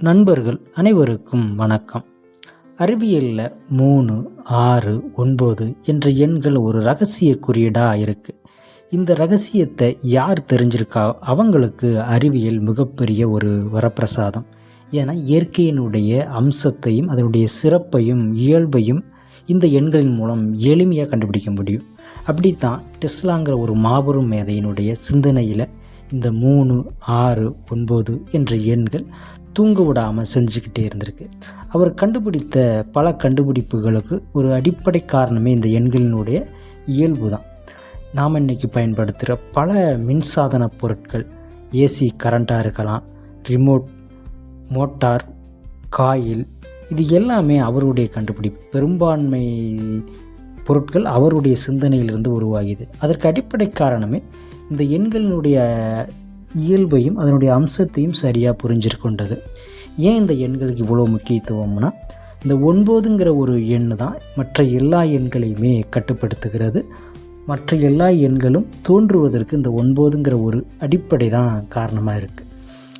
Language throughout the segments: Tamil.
நண்பர்கள் அனைவருக்கும் வணக்கம். அறிவியலில் மூணு ஆறு ஒன்பது என்ற எண்கள் ஒரு ரகசிய குறியீடாக இருக்குது இந்த ரகசியத்தை யார் தெரிஞ்சிருக்கா? அவங்களுக்கு அறிவியல் மிகப்பெரிய ஒரு வரப்பிரசாதம். ஏன்னா இயற்கையினுடைய அம்சத்தையும் அதனுடைய சிறப்பையும் இயல்பையும் இந்த எண்களின் மூலம் எளிமையாக கண்டுபிடிக்க முடியும். அப்படித்தான் டெஸ்லாங்கிற ஒரு மாபெரும் மேதையினுடைய சிந்தனையில் இந்த மூணு ஆறு ஒன்பது என்ற எண்கள் தூங்க விடாமல் செஞ்சுக்கிட்டே இருந்திருக்கு. அவர் கண்டுபிடித்த பல கண்டுபிடிப்புகளுக்கு ஒரு அடிப்படை காரணமே இந்த எண்களினுடைய இயல்பு தான் நாம் இன்றைக்கி பயன்படுத்துகிற பல மின்சாதன பொருட்கள் ஏசி கரண்ட்டாக இருக்கலாம் ரிமோட் மோட்டார் காயில் இது எல்லாமே அவருடைய கண்டுபிடிப்பு. பெரும்பான்மை பொருட்கள் அவருடைய சிந்தனையிலிருந்து உருவாகியது. அதற்கு அடிப்படை காரணமே இந்த எண்களினுடைய இயல்பையும் அதனுடைய அம்சத்தையும் சரியாக புரிஞ்சிருக்கொண்டது ஏன் இந்த எண்களுக்கு இவ்வளோ முக்கியத்துவம்னா இந்த ஒன்பதுங்கிற ஒரு எண் தான் மற்ற எல்லா எண்களையுமே கட்டுப்படுத்துகிறது. மற்ற எல்லா எண்களும் தோன்றுவதற்கு இந்த ஒன்பதுங்கிற ஒரு அடிப்படை தான் காரணமாக இருக்குது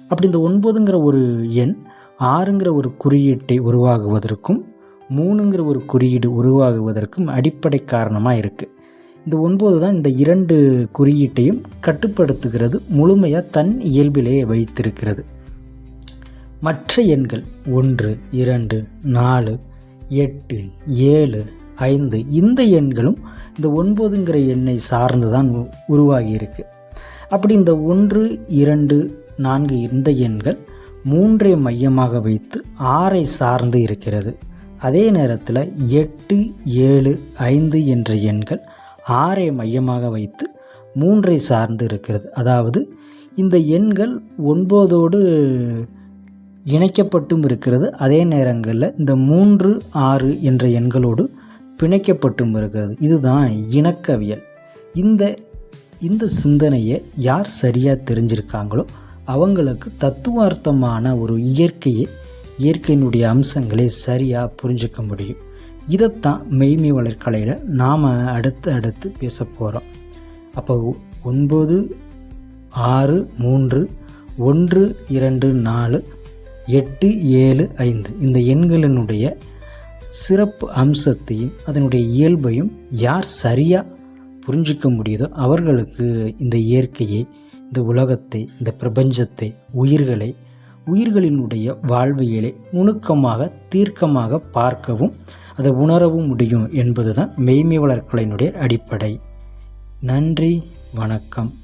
அப்படி இந்த ஒன்பதுங்கிற ஒரு எண் ஆறுங்கிற ஒரு குறியீட்டை உருவாகுவதற்கும் மூணுங்கிற ஒரு குறியீடு உருவாகுவதற்கும் அடிப்படை காரணமாக இருக்குது இந்த ஒன்பது தான் இந்த இரண்டு குறியீட்டையும் கட்டுப்படுத்துகிறது முழுமையாக தன் இயல்பிலேயே வைத்திருக்கிறது. மற்ற எண்கள் ஒன்று இரண்டு நாலு எட்டு ஏழு ஐந்து இந்த எண்களும் இந்த ஒன்பதுங்கிற எண்ணை சார்ந்து தான் உருவாகியிருக்கு. அப்படி இந்த ஒன்று இரண்டு நான்கு இந்த எண்கள் மூன்றை மையமாக வைத்து ஆறை சார்ந்து இருக்கிறது. அதே நேரத்தில் எட்டு ஏழு ஐந்து என்ற எண்கள் ஆறை மையமாக வைத்து மூன்றை சார்ந்து இருக்கிறது. அதாவது இந்த எண்கள் ஒன்பதோடு இணைக்கப்பட்டும் இருக்கிறது. அதே நேரங்களில் இந்த மூன்று ஆறு என்ற எண்களோடு பிணைக்கப்பட்டும் இருக்கிறது. இதுதான் இணக்கவியல். இந்த இந்த சிந்தனையை யார் சரியாக தெரிஞ்சிருக்காங்களோ அவங்களுக்கு தத்துவார்த்தமான ஒரு இயற்கையை இயற்கையினுடைய அம்சங்களை சரியாக புரிஞ்சுக்க முடியும். இதைத்தான் மெய்மை வளர்க்கலையில் நாம் அடுத்து அடுத்து பேச போகிறோம் அப்போ ஒன்பது ஆறு மூன்று ஒன்று இரண்டு நாலு எட்டு ஏழு ஐந்து. இந்த எண்களினுடைய சிறப்பு அம்சத்தையும் அதனுடைய இயல்பையும் யார் சரியாக புரிஞ்சிக்க முடியுதோ அவர்களுக்கு இந்த இயற்கையை இந்த உலகத்தை இந்த பிரபஞ்சத்தை உயிர்களை உயிர்களினுடைய வாழ்வியலை நுணுக்கமாக தீர்க்கமாக பார்க்கவும் அதை உணரவும் முடியும் என்பது தான் மெய்மை வளர்க்கலையினுடைய அடிப்படை. நன்றி வணக்கம்.